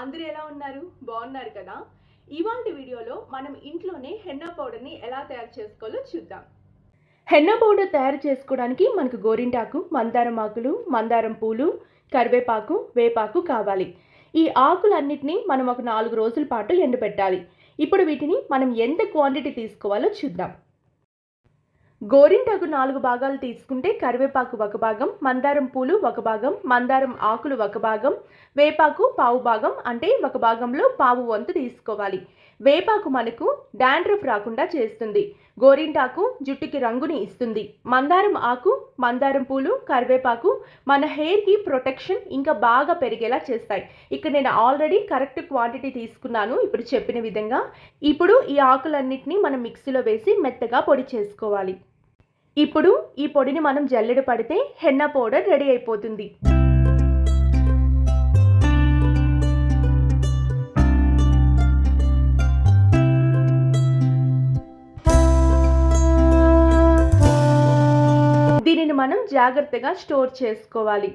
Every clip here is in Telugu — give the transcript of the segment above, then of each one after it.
అందరూ ఎలా ఉన్నారు? బాగున్నారు కదా? ఇవాంటి వీడియోలో మనం ఇంట్లోనే హెన్నా పౌడర్ని ఎలా తయారు చేసుకోవాలో చూద్దాం. హెన్నా పౌడర్ తయారు చేసుకోవడానికి మనకు గోరింటాకు మందారం ఆకులు మందారం పూలు కరివేపాకు వేపాకు కావాలి. ఈ ఆకులన్నిటినీ మనం ఒక నాలుగు రోజుల పాటు ఎండబెట్టాలి. ఇప్పుడు వీటిని మనం ఎంత క్వాంటిటీ తీసుకోవాలో చూద్దాం. గోరింటాకు నాలుగు భాగాలు తీసుకుంటే కరివేపాకు ఒక భాగం మందారం పూలు ఒక భాగం మందారం ఆకులు ఒక భాగం వేపాకు పావు భాగం అంటే ఒక భాగంలో పావు వంతు తీసుకోవాలి. వేపాకు మనకు డాండ్రఫ్ రాకుండా చేస్తుంది. గోరింటాకు జుట్టుకి రంగుని ఇస్తుంది. మందారం ఆకు మందారం పూలు కరివేపాకు మన హెయిర్కి ప్రొటెక్షన్ ఇంకా బాగా పెరిగేలా చేస్తాయి. ఇక్కడ నేను ఆల్రెడీ కరెక్ట్ క్వాంటిటీ తీసుకున్నాను ఇప్పుడు చెప్పిన విధంగా. ఇప్పుడు ఈ ఆకులన్నిటిని మనం మిక్సీలో వేసి మెత్తగా పొడి చేసుకోవాలి. ఇప్పుడు ఈ పొడిని మనం జల్లెడ పడితే హెన్నా పౌడర్ రెడీ అయిపోతుంది. దీనిని మనం జాగ్రత్తగా స్టోర్ చేసుకోవాలి.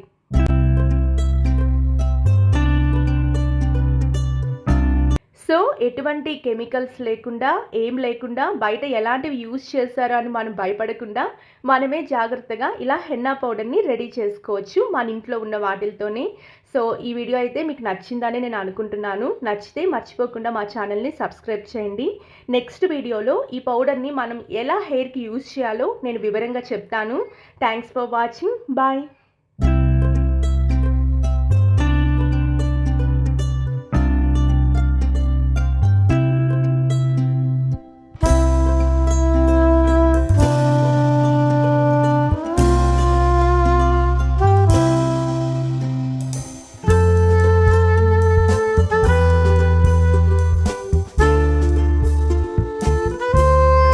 సో ఎటువంటి కెమికల్స్ లేకుండా ఏం లేకుండా బయట ఎలాంటివి యూజ్ చేస్తారో అని మనం భయపడకుండా మనమే జాగ్రత్తగా ఇలా హెన్నా పౌడర్ని రెడీ చేసుకోవచ్చు మన ఇంట్లో ఉన్న వాటితోనే సో ఈ వీడియో అయితే మీకు నచ్చిందని నేను అనుకుంటున్నాను. నచ్చితే మర్చిపోకుండా మా ఛానల్ని సబ్స్క్రైబ్ చేయండి. నెక్స్ట్ వీడియోలో ఈ పౌడర్ని మనం ఎలా హెయిర్కి యూజ్ చేయాలో నేను వివరంగా చెప్తాను. Thanks for watching bye